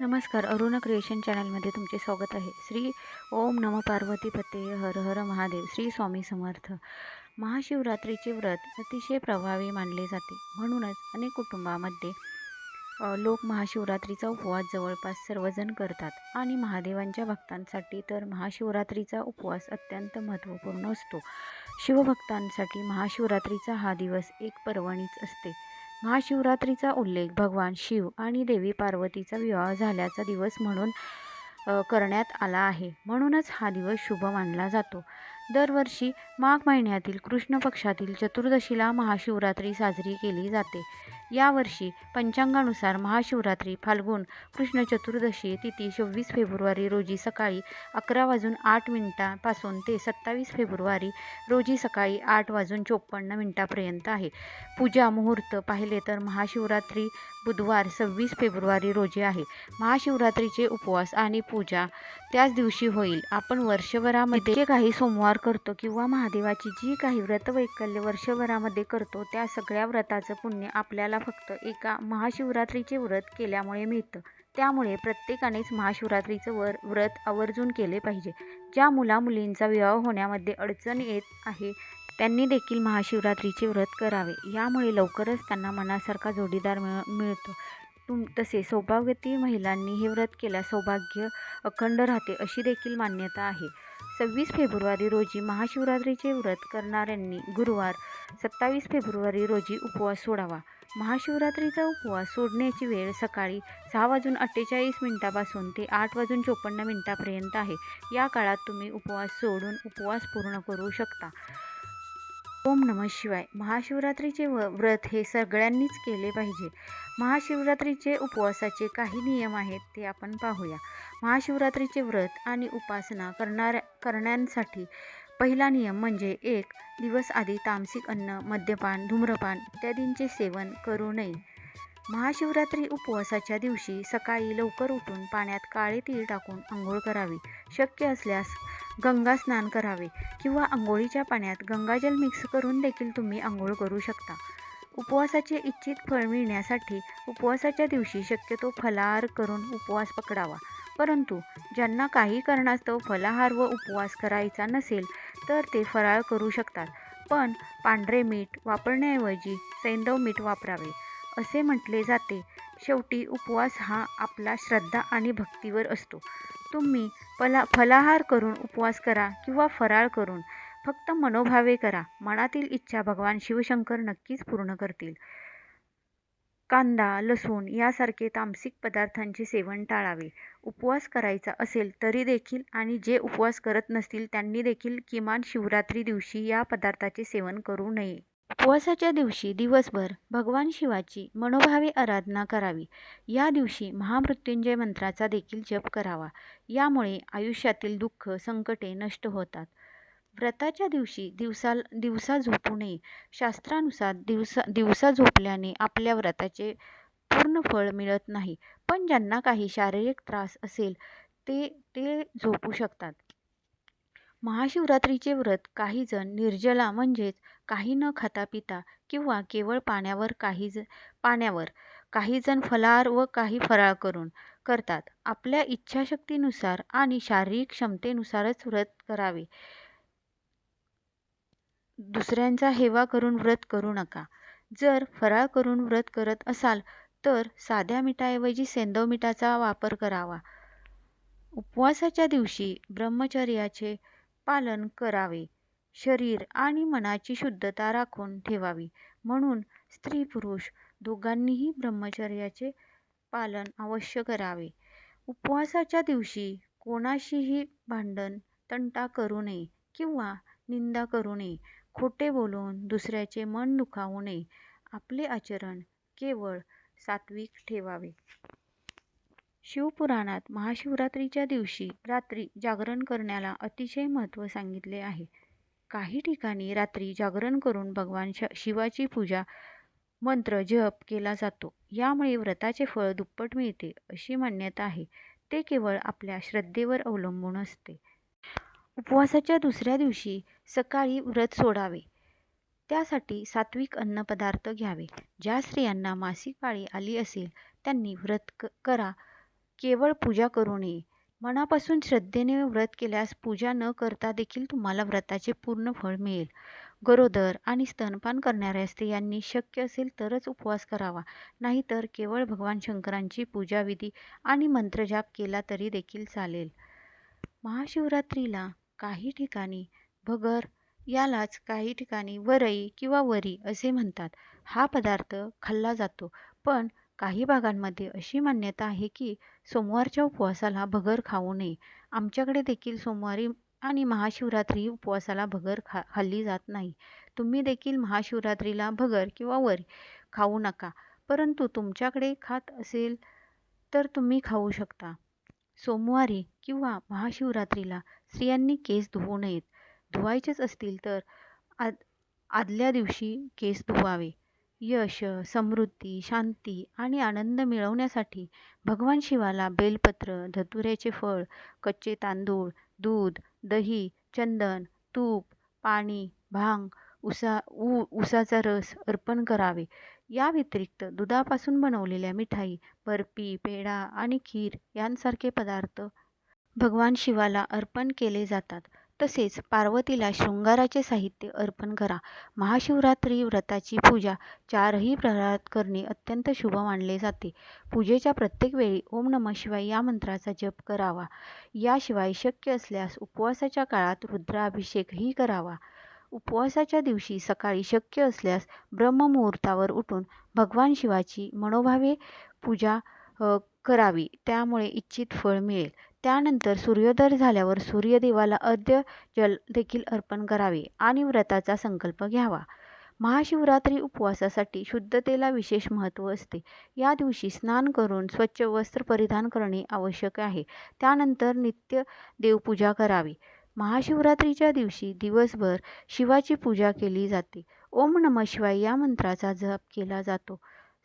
नमस्कार. अरुणा क्रिएशन चॅनलमध्ये तुमचे स्वागत आहे. श्री ओम नम पार्वती पते हर हर महादेव. श्री स्वामी समर्थ. महाशिवरात्रीचे व्रत अतिशय प्रभावी मानले जाते. म्हणूनच अनेक कुटुंबामध्ये लोक महाशिवरात्रीचा उपवास जवळपास सर्वजण करतात आणि महादेवांच्या भक्तांसाठी तर महाशिवरात्रीचा उपवास अत्यंत महत्त्वपूर्ण असतो. शिवभक्तांसाठी महाशिवरात्रीचा हा दिवस एक पर्वणीच असते. महाशिवरात्रीचा उल्लेख भगवान शिव आणि देवी पार्वतीचा विवाह झाल्याचा दिवस म्हणून करण्यात आला आहे. म्हणूनच हा दिवस शुभ मानला जातो. दरवर्षी माघ महिन्यातील कृष्ण पक्षातील चतुर्दशीला महाशिवरात्री साजरी केली जाते. यावर्षी पंचांगानुसार महाशिवरात्री फाल्गुन कृष्ण चतुर्दशी तिथी सव्वीस फेब्रुवारी रोजी सकाळी अकरा वाजून आठ मिनिटापासून ते सत्तावीस फेब्रुवारी रोजी सकाळी आठ वाजून चोपन्न मिनिटापर्यंत आहे. पूजा मुहूर्त पाहिले तर महाशिवरात्री बुधवार सव्वीस फेब्रुवारी रोजी आहे. महाशिवरात्रीचे उपवास आणि पूजा त्याच दिवशी होईल. आपण वर्षभरामध्ये काही सोमवार करतो किंवा महादेवाची जी काही व्रतवैकल्य वर्षभरामध्ये करतो त्या सगळ्या व्रताचं पुण्य आपल्याला फक्त एका महाशिवरात्रीचे व्रत केल्यामुळे मिळतं. त्यामुळे प्रत्येकानेच महाशिवरात्रीचं वर व्रत आवर्जून केले पाहिजे. ज्या मुलामुलींचा विवाह होण्यामध्ये अडचण येत आहे त्यांनी देखील महाशिवरात्रीचे व्रत करावे. यामुळे लवकरच त्यांना मनासारखा जोडीदार मिळ मिळतो. तुम तसे सौभाग्यवती महिलांनी हे व्रत केल्यास सौभाग्य अखंड राहते अशी देखील मान्यता आहे. सव्वीस फेब्रुवारी रोजी महाशिवरात्रीचे व्रत करणाऱ्यांनी गुरुवार सत्तावीस फेब्रुवारी रोजी उपवास सोडावा. महाशिवरात्रीचा उपवास सोडण्याची वेळ सकाळी सहा वाजून अठ्ठेचाळीस मिनिटापासून ते आठ वाजून चोपन्न मिनिटापर्यंत आहे. या काळात तुम्ही उपवास सोडून उपवास पूर्ण करू शकता. ओम नमः शिवाय. महाशिवरात्रीचे व व्रत हे सगळ्यांनीच केले पाहिजे. महाशिवरात्रीचे उपवासाचे काही नियम आहेत ते आपण पाहूया. महाशिवरात्रीचे व्रत आणि उपासना करणाऱ्या करण्यासाठी पहिला नियम म्हणजे एक दिवस आधी तामसिक अन्न मद्यपान धूम्रपान इत्यादींचे सेवन करू नये. महाशिवरात्री उपवासाच्या दिवशी सकाळी लवकर उठून पाण्यात काळे तीळ टाकून आंघोळ करावी. शक्य असल्यास गंगा स्नान करावे किंवा आंघोळीच्या पाण्यात गंगाजल मिक्स करून देखील तुम्ही आंघोळ करू शकता. उपवासाचे इच्छित फळ मिळण्यासाठी उपवासाच्या दिवशी शक्यतो फलाहार करून उपवास पकडावा. परंतु ज्यांना काही कारणास्तव फलाहार व उपवास करायचा नसेल तर ते फराळ करू शकतात. पण पांढरे मीठ वापरण्याऐवजी सैंदव मीठ वापरावे. असे म्हटले जाते शेवटी उपवास हा आपला श्रद्धा आणि भक्तीवर असतो. तुम्ही फला फलाहार करून उपवास करा किंवा फराळ करून फक्त मनोभावे करा. मनातील इच्छा भगवान शिवशंकर नक्कीच पूर्ण करतील. कांदा लसूण यासारखे तामसिक पदार्थांचे सेवन टाळावे. उपवास करायचा असेल तरी देखील आणि जे उपवास करत नसतील त्यांनी देखील किमान शिवरात्री दिवशी या पदार्थाचे सेवन करू नये. उपवासाच्या दिवशी दिवसभर भगवान शिवाची मनोभावे आराधना करावी. या दिवशी महामृत्युंजय मंत्राचा देखील जप करावा. यामुळे आयुष्यातील दुःख संकटे नष्ट होतात. व्रताच्या दिवशी दिवसा दिवसा झोपू नये. शास्त्रानुसार दिवसा दिवसा झोपल्याने आपल्या व्रताचे पूर्ण फळ मिळत नाही. पण ज्यांना काही शारीरिक त्रास असेल ते ते झोपू शकतात. महाशिवरात्रीचे व्रत काही जण निर्जला म्हणजेच काही न खाता पिता किंवा केवळ पाण्यावर काही ज पाण्यावर काही जण फलाहार व काही फराळ करून करतात. आपल्या इच्छाशक्तीनुसार आणि शारीरिक क्षमतेनुसारच व्रत करावे. दुसऱ्यांचा हेवा करून व्रत करू नका. जर फराळ करून व्रत करत असाल तर साध्या मिठाऐवजी सेंदव मिठाचा वापर करावा. उपवासाच्या दिवशी ब्रह्मचर्याचे पालन करावे. शरीर आणि मनाची शुद्धता राखून ठेवावी. म्हणून स्त्री पुरुष दोघांनीही ब्रह्मचर्याचे पालन अवश्य करावे. उपवासाच्या दिवशी कोणाशीही भांडण तंटा करू नये किंवा निंदा करू नये खोटे बोलून दुसऱ्याचे मन दुखावू नये आपले आचरण केवळ सात्विक ठेवावे. शिवपुराणात महाशिवरात्रीच्या दिवशी रात्री जागरण करण्याला अतिशय महत्त्व सांगितले आहे. काही ठिकाणी रात्री जागरण करून भगवान श शिवाची पूजा मंत्र जप केला जातो. यामुळे व्रताचे फळ दुप्पट मिळते अशी मान्यता आहे. ते केवळ आपल्या श्रद्धेवर अवलंबून असते. उपवासाच्या दुसऱ्या दिवशी सकाळी व्रत सोडावे. त्यासाठी सात्विक अन्नपदार्थ घ्यावे. ज्या स्त्रियांना मासिक पाळी आली असेल त्यांनी व्रत क करा. केवळ पूजा करू नये. मनापासून श्रद्धेने व्रत केल्यास पूजा न करता देखील तुम्हाला व्रताचे पूर्ण फळ मिळेल. गरोदर आणि स्तनपान करणाऱ्या स्त्रियांनी शक्य असेल तरच उपवास करावा. नाहीतर केवळ भगवान शंकरांची पूजाविधी आणि मंत्रजाप केला तरी देखील चालेल. महाशिवरात्रीला काही ठिकाणी भगर यालाच काही ठिकाणी वरई किंवा वरी असे म्हणतात. हा पदार्थ खाल्ला जातो. पण काही भागांमध्ये अशी मान्यता आहे की सोमवारच्या उपवासाला भगर खाऊ नये. आमच्याकडे देखील सोमवारी आणि महाशिवरात्री उपवासाला भगर खा खाल्ली जात नाही. तुम्ही देखील महाशिवरात्रीला भगर किंवा वरी खाऊ नका परंतु तुमच्याकडे खात असेल तर तुम्ही खाऊ शकता. सोमवारी किंवा महाशिवरात्रीला स्त्रियांनी केस धुवू नयेत. धुवायचेच असतील तर आद आदल्या दिवशी केस धुवावे. यश समृद्धी शांती आणि आनंद मिळवण्यासाठी भगवान शिवाला बेलपत्र धतुऱ्याचे फळ कच्चे तांदूळ दूध दही चंदन तूप पाणी भांग उसा ऊ उसाचा रस अर्पण करावे. या व्यतिरिक्त दुधापासून बनवलेल्या मिठाई बर्फी पेढा आणि खीर यांसारखे पदार्थ भगवान शिवाला अर्पण केले जातात. तसेच पार्वतीला शृंगाराचे साहित्य अर्पण करा. महाशिवरात्री व्रताची पूजा चारही प्रहरात करणे अत्यंत शुभ मानले जाते. पूजेच्या प्रत्येक वेळी ओम नम शिवाय या मंत्राचा जप करावा. याशिवाय शक्य असल्यास उपवासाच्या काळात रुद्राभिषेकही करावा. उपवासाच्या दिवशी सकाळी शक्य असल्यास ब्रह्ममुहूर्तावर उठून भगवान शिवाची मनोभावे पूजा करावी. त्यामुळे इच्छित फळ मिळेल. त्यानंतर सूर्योदय झाल्यावर सूर्यदेवाला अर्ध्य जल देखील अर्पण करावे आणि व्रताचा संकल्प घ्यावा. महाशिवरात्री उपवासासाठी शुद्धतेला विशेष महत्त्व असते. या दिवशी स्नान करून स्वच्छ वस्त्र परिधान करणे आवश्यक आहे. त्यानंतर नित्य देवपूजा करावी. महाशिवरात्रीच्या दिवशी दिवसभर शिवाची पूजा केली जाते. ओम नम शिवाय या मंत्राचा जप केला जातो.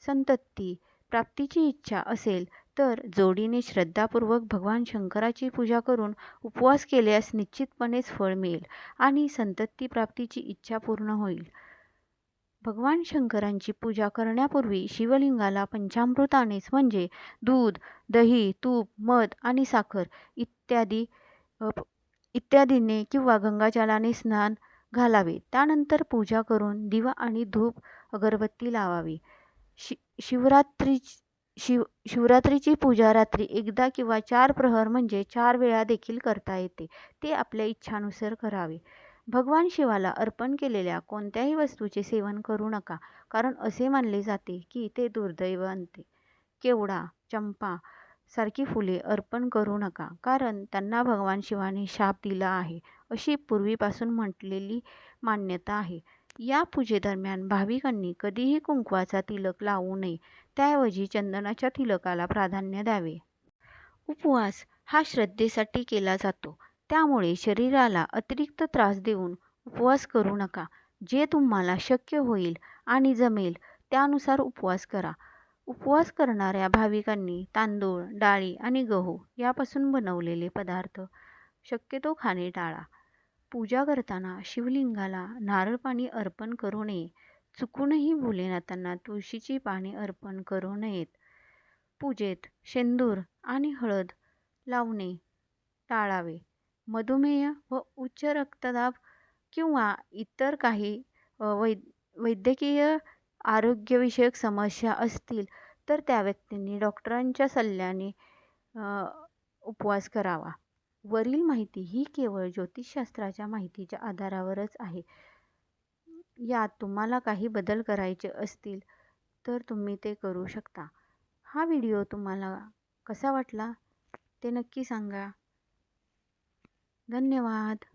संतती प्राप्तीची इच्छा असेल तर जोडीने श्रद्धापूर्वक भगवान शंकराची पूजा करून उपवास केल्यास निश्चितपणेच फळ मिळेल आणि संतती प्राप्तीची इच्छा पूर्ण होईल. भगवान शंकरांची पूजा करण्यापूर्वी शिवलिंगाला पंचामृतानेच म्हणजे दूध दही तूप मध आणि साखर इत्यादी इत्यादीने किंवा गंगाजलाने स्नान घालावे. त्यानंतर पूजा करून दिवा आणि धूप अगरबत्ती लावावी. शि शिवरात्री शिव शिवरात्रीची पूजा रात्री एकदा किंवा चार प्रहर म्हणजे चार वेळा देखील करता येते. ते आपल्या इच्छानुसार करावे. भगवान शिवाला अर्पण केलेल्या कोणत्याही वस्तूचे सेवन करू नका कारण असे मानले जाते की ते दुर्दैव आणते. केवडा चंपा सारखी फुले अर्पण करू नका कारण त्यांना भगवान शिवाने शाप दिला आहे अशी पूर्वीपासून म्हटलेली मान्यता आहे. या पूजेदरम्यान भाविकांनी कधीही कुंकवाचा तिलक लावू नये. त्याऐवजी चंदनाच्या तिलकाला प्राधान्य द्यावे. उपवास हा श्रद्धेसाठी केला जातो. त्यामुळे शरीराला अतिरिक्त त्रास देऊन उपवास करू नका. जे तुम्हाला शक्य होईल आणि जमेल त्यानुसार उपवास करा. उपवास करणाऱ्या भाविकांनी तांदूळ डाळी आणि गहू यापासून बनवलेले पदार्थ शक्यतो खाणे टाळा. पूजा करताना शिवलिंगाला नारळ पाणी अर्पण करू नये. चुकूनही भोलेनाथांना तुळशीची पाने अर्पण करू नयेत. पूजेत शेंदूर आणि हळद लावणे टाळावे. मधुमेह व उच्च रक्तदाब किंवा इतर काही वै वैद्यकीय आरोग्यविषयक समस्या असतील तर त्या व्यक्तींनी डॉक्टरांच्या सल्ल्याने उपवास करावा. वरील माहिती ही केवळ ज्योतिषशास्त्राच्या माहितीच्या आधारावरच आहे. यात तुम्हाला काही बदल करायचे असतील तर तुम्ही ते करू शकता. हा व्हिडिओ तुम्हाला कसा वाटला ते नक्की सांगा. धन्यवाद.